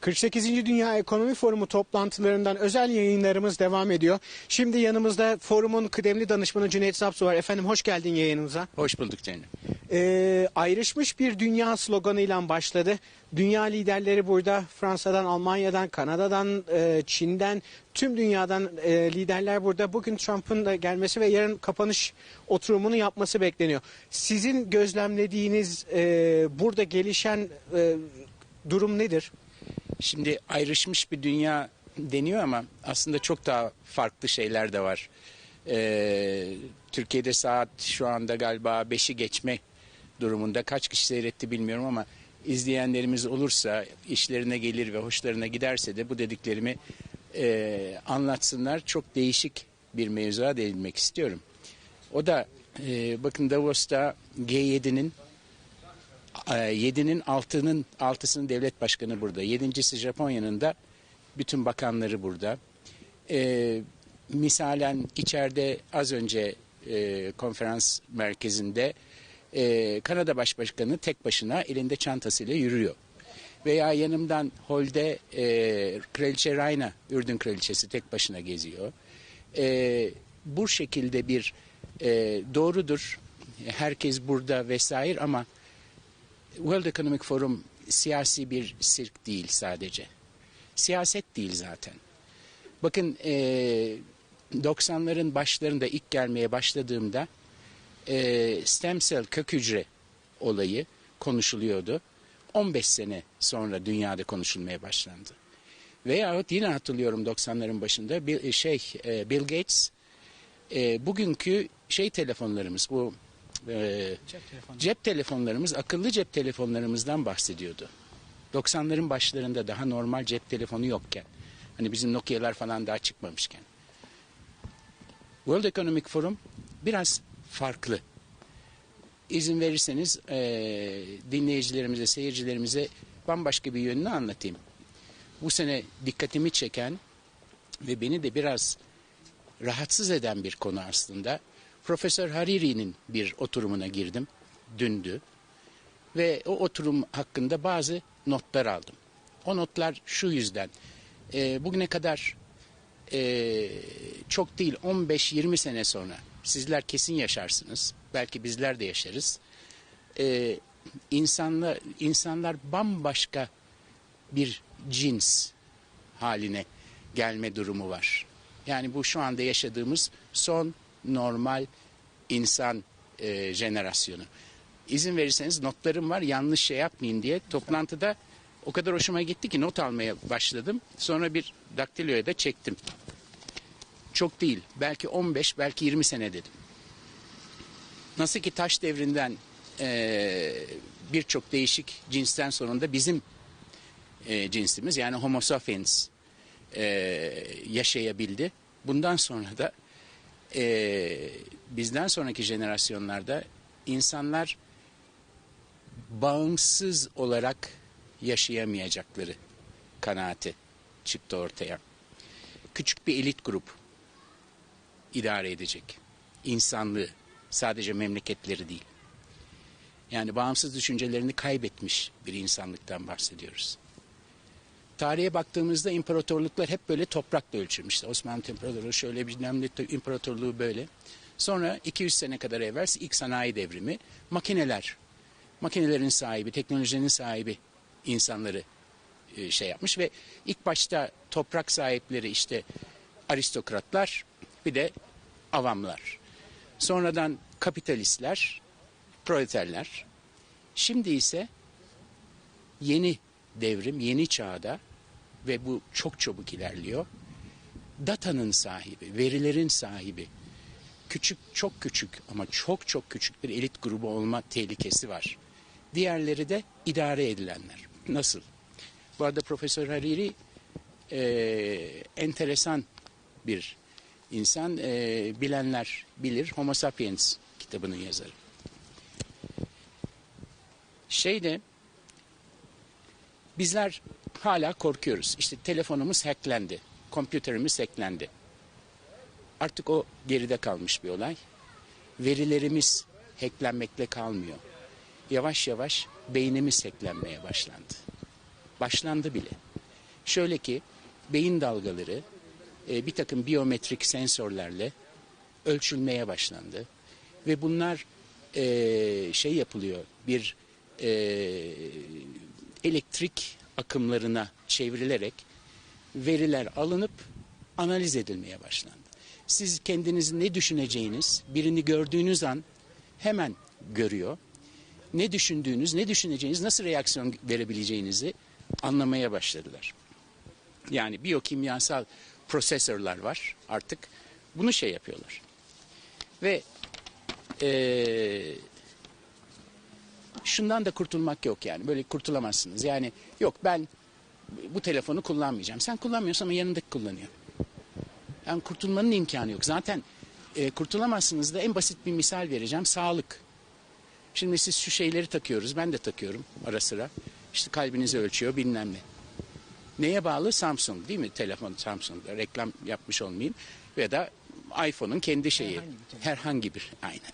48. Dünya Ekonomi Forumu toplantılarından özel yayınlarımız devam ediyor. Şimdi yanımızda forumun kıdemli danışmanı Cüneyt Zapsu var. Efendim hoş geldin yayınımıza. Hoş bulduk Zeynep. Ee, ayrışmış bir dünya sloganıyla başladı. Dünya liderleri burada Fransa'dan, Almanya'dan, Kanada'dan, e, Çin'den, tüm dünyadan e, liderler burada. Bugün Trump'ın da gelmesi ve yarın kapanış oturumunu yapması bekleniyor. Sizin gözlemlediğiniz e, burada gelişen e, durum nedir? Şimdi ayrışmış bir dünya deniyor ama aslında çok daha farklı şeyler de var. Ee, Türkiye'de saat şu anda galiba 5'i geçme durumunda. Kaç kişi seyretti bilmiyorum ama izleyenlerimiz olursa işlerine gelir ve hoşlarına giderse de bu dediklerimi e, anlatsınlar. Çok değişik bir mevzuya değinmek istiyorum. O da e, bakın Davos'ta G7'nin 7'nin 6'nın 6'sının devlet başkanı burada. 7.si Japonya'nın da bütün bakanları burada. Ee, misalen içeride az önce e, konferans merkezinde e, Kanada Başbakanı tek başına elinde çantasıyla yürüyor. Veya yanımdan holde e, Kraliçe Rayna, Ürdün Kraliçesi tek başına geziyor. E, bu şekilde bir e, doğrudur. Herkes burada vesaire ama World Economic Forum siyasi bir sirk değil sadece. Siyaset değil zaten. Bakın e, 90'ların başlarında ilk gelmeye başladığımda e, stem cell kök hücre olayı konuşuluyordu. 15 sene sonra dünyada konuşulmaya başlandı. Veyahut yine hatırlıyorum 90'ların başında Bill, şey e, Bill Gates e, bugünkü şey telefonlarımız bu e, cep, telefonlarımız akıllı cep telefonlarımızdan bahsediyordu. 90'ların başlarında daha normal cep telefonu yokken. Hani bizim Nokia'lar falan daha çıkmamışken. World Economic Forum biraz farklı. İzin verirseniz e, dinleyicilerimize, seyircilerimize bambaşka bir yönünü anlatayım. Bu sene dikkatimi çeken ve beni de biraz rahatsız eden bir konu aslında. Profesör Hariri'nin bir oturumuna girdim. Dündü. Ve o oturum hakkında bazı notlar aldım. O notlar şu yüzden. E, bugüne kadar e, çok değil 15-20 sene sonra sizler kesin yaşarsınız. Belki bizler de yaşarız. E, insanlar, insanlar bambaşka bir cins haline gelme durumu var. Yani bu şu anda yaşadığımız son normal insan e, jenerasyonu. İzin verirseniz notlarım var yanlış şey yapmayın diye toplantıda o kadar hoşuma gitti ki not almaya başladım. Sonra bir daktiloya da çektim. Çok değil belki 15 belki 20 sene dedim. Nasıl ki taş devrinden e, birçok değişik cinsten sonunda bizim e, cinsimiz yani homo sapiens e, yaşayabildi. Bundan sonra da e, bizden sonraki jenerasyonlarda insanlar bağımsız olarak yaşayamayacakları kanaati çıktı ortaya. Küçük bir elit grup idare edecek. İnsanlığı, sadece memleketleri değil. Yani bağımsız düşüncelerini kaybetmiş bir insanlıktan bahsediyoruz. Tarihe baktığımızda imparatorluklar hep böyle toprakla ölçülmüştü. Osmanlı İmparatorluğu şöyle bir önemli imparatorluğu böyle. Sonra 200 sene kadar evvel ilk sanayi devrimi makineler, makinelerin sahibi, teknolojinin sahibi insanları e, şey yapmış ve ilk başta toprak sahipleri işte aristokratlar bir de avamlar. Sonradan kapitalistler, proleterler. Şimdi ise yeni devrim, yeni çağda ve bu çok çabuk ilerliyor. Datanın sahibi, verilerin sahibi, küçük, çok küçük ama çok çok küçük bir elit grubu olma tehlikesi var. Diğerleri de idare edilenler. Nasıl? Bu arada Profesör Hariri e, enteresan bir insan. E, bilenler bilir. Homo Sapiens kitabının yazarı. Şeyde bizler hala korkuyoruz. İşte telefonumuz hacklendi. Kompüterimiz hacklendi. Artık o geride kalmış bir olay. Verilerimiz hacklenmekle kalmıyor. Yavaş yavaş beynimiz hacklenmeye başlandı. Başlandı bile. Şöyle ki beyin dalgaları e, bir takım biyometrik sensörlerle ölçülmeye başlandı. Ve bunlar e, şey yapılıyor bir e, elektrik akımlarına çevrilerek veriler alınıp analiz edilmeye başlandı. Siz kendinizi ne düşüneceğiniz birini gördüğünüz an hemen görüyor. Ne düşündüğünüz, ne düşüneceğiniz, nasıl reaksiyon verebileceğinizi anlamaya başladılar. Yani biyokimyasal prosesörler var artık. Bunu şey yapıyorlar. Ve eee, şundan da kurtulmak yok yani. Böyle kurtulamazsınız. Yani yok ben bu telefonu kullanmayacağım. Sen kullanmıyorsan ama yanındaki kullanıyor. Yani kurtulmanın imkanı yok. Zaten e, kurtulamazsınız da en basit bir misal vereceğim. Sağlık. Şimdi siz şu şeyleri takıyoruz. Ben de takıyorum ara sıra. İşte kalbinizi ölçüyor bilmem ne. Neye bağlı? Samsung değil mi? Telefon Samsung'da. Reklam yapmış olmayayım. Ya da iPhone'un kendi şeyi. Herhangi bir. Herhangi bir. Aynen.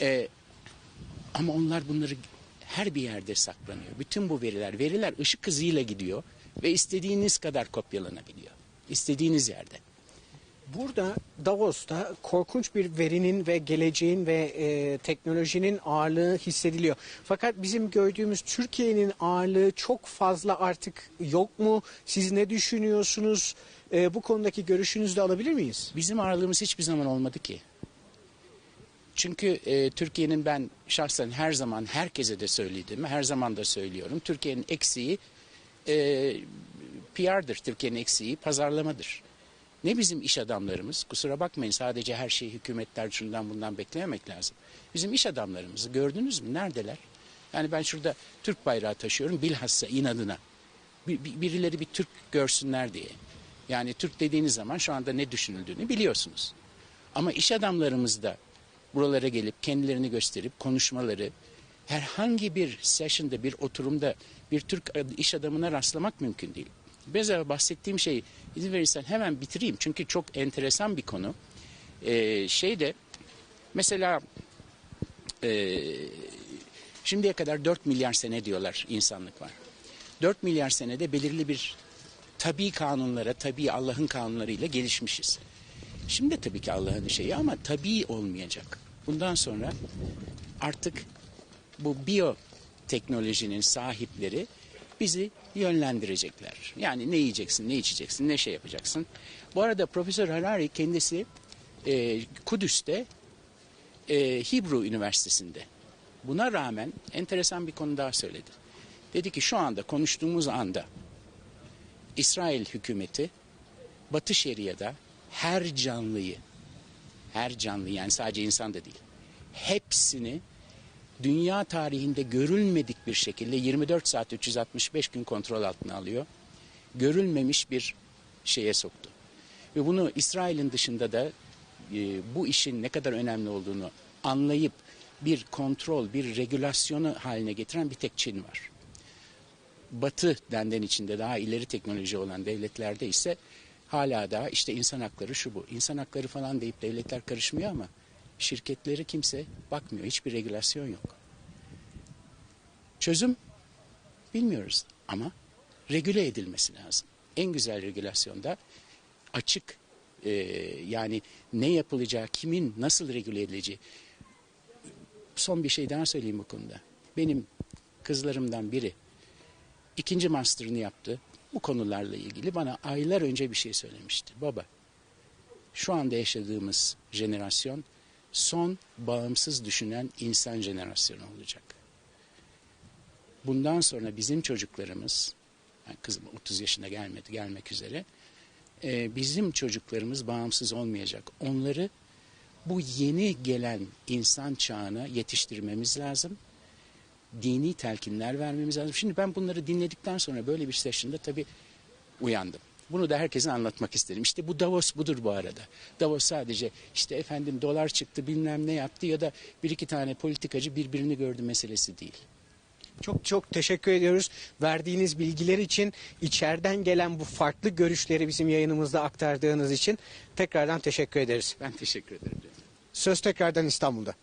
Ee, ama onlar bunları her bir yerde saklanıyor. Bütün bu veriler, veriler ışık hızıyla gidiyor ve istediğiniz kadar kopyalanabiliyor. İstediğiniz yerde. Burada Davos'ta korkunç bir verinin ve geleceğin ve e, teknolojinin ağırlığı hissediliyor. Fakat bizim gördüğümüz Türkiye'nin ağırlığı çok fazla artık yok mu? Siz ne düşünüyorsunuz? E, bu konudaki görüşünüzü de alabilir miyiz? Bizim ağırlığımız hiçbir zaman olmadı ki. Çünkü e, Türkiye'nin ben şahsen her zaman herkese de söylediğimi her zaman da söylüyorum. Türkiye'nin eksiği e, PR'dır. Türkiye'nin eksiği pazarlamadır. Ne bizim iş adamlarımız, kusura bakmayın sadece her şeyi hükümetler şundan bundan beklememek lazım. Bizim iş adamlarımızı gördünüz mü? Neredeler? Yani ben şurada Türk bayrağı taşıyorum bilhassa inadına. Bir- bir- birileri bir Türk görsünler diye. Yani Türk dediğiniz zaman şu anda ne düşünüldüğünü biliyorsunuz. Ama iş adamlarımız da buralara gelip kendilerini gösterip konuşmaları, herhangi bir session'da, bir oturumda bir Türk iş adamına rastlamak mümkün değil. Biraz bahsettiğim şeyi izin verirsen hemen bitireyim. Çünkü çok enteresan bir konu. Ee, şeyde mesela e, şimdiye kadar 4 milyar sene diyorlar insanlık var. 4 milyar senede belirli bir tabii kanunlara, tabii Allah'ın kanunlarıyla gelişmişiz. Şimdi tabii ki Allah'ın şeyi ama tabii olmayacak. Bundan sonra artık bu biyoteknolojinin sahipleri bizi yönlendirecekler. Yani ne yiyeceksin, ne içeceksin, ne şey yapacaksın. Bu arada Profesör Harari kendisi e, Kudüs'te e, Hebrew Üniversitesi'nde. Buna rağmen enteresan bir konu daha söyledi. Dedi ki şu anda konuştuğumuz anda İsrail hükümeti Batı Şeria'da her canlıyı, her canlı yani sadece insan da değil, hepsini dünya tarihinde görülmedik bir şekilde 24 saat 365 gün kontrol altına alıyor. Görülmemiş bir şeye soktu. Ve bunu İsrail'in dışında da e, bu işin ne kadar önemli olduğunu anlayıp bir kontrol, bir regülasyonu haline getiren bir tek Çin var. Batı denden içinde daha ileri teknoloji olan devletlerde ise hala daha işte insan hakları şu bu. İnsan hakları falan deyip devletler karışmıyor ama şirketleri kimse bakmıyor. Hiçbir regülasyon yok. Çözüm bilmiyoruz ama regüle edilmesi lazım. En güzel regülasyonda açık e, yani ne yapılacağı, kimin nasıl regüle edileceği. Son bir şey daha söyleyeyim bu konuda. Benim kızlarımdan biri ikinci master'ını yaptı. Bu konularla ilgili bana aylar önce bir şey söylemişti. Baba, şu anda yaşadığımız jenerasyon son bağımsız düşünen insan jenerasyonu olacak. Bundan sonra bizim çocuklarımız, yani kızım 30 yaşına gelmedi, gelmek üzere, e, bizim çocuklarımız bağımsız olmayacak. Onları bu yeni gelen insan çağına yetiştirmemiz lazım dini telkinler vermemiz lazım. Şimdi ben bunları dinledikten sonra böyle bir session'da tabii uyandım. Bunu da herkese anlatmak isterim. İşte bu Davos budur bu arada. Davos sadece işte efendim dolar çıktı bilmem ne yaptı ya da bir iki tane politikacı birbirini gördü meselesi değil. Çok çok teşekkür ediyoruz. Verdiğiniz bilgiler için, içeriden gelen bu farklı görüşleri bizim yayınımızda aktardığınız için tekrardan teşekkür ederiz. Ben teşekkür ederim. Söz tekrardan İstanbul'da.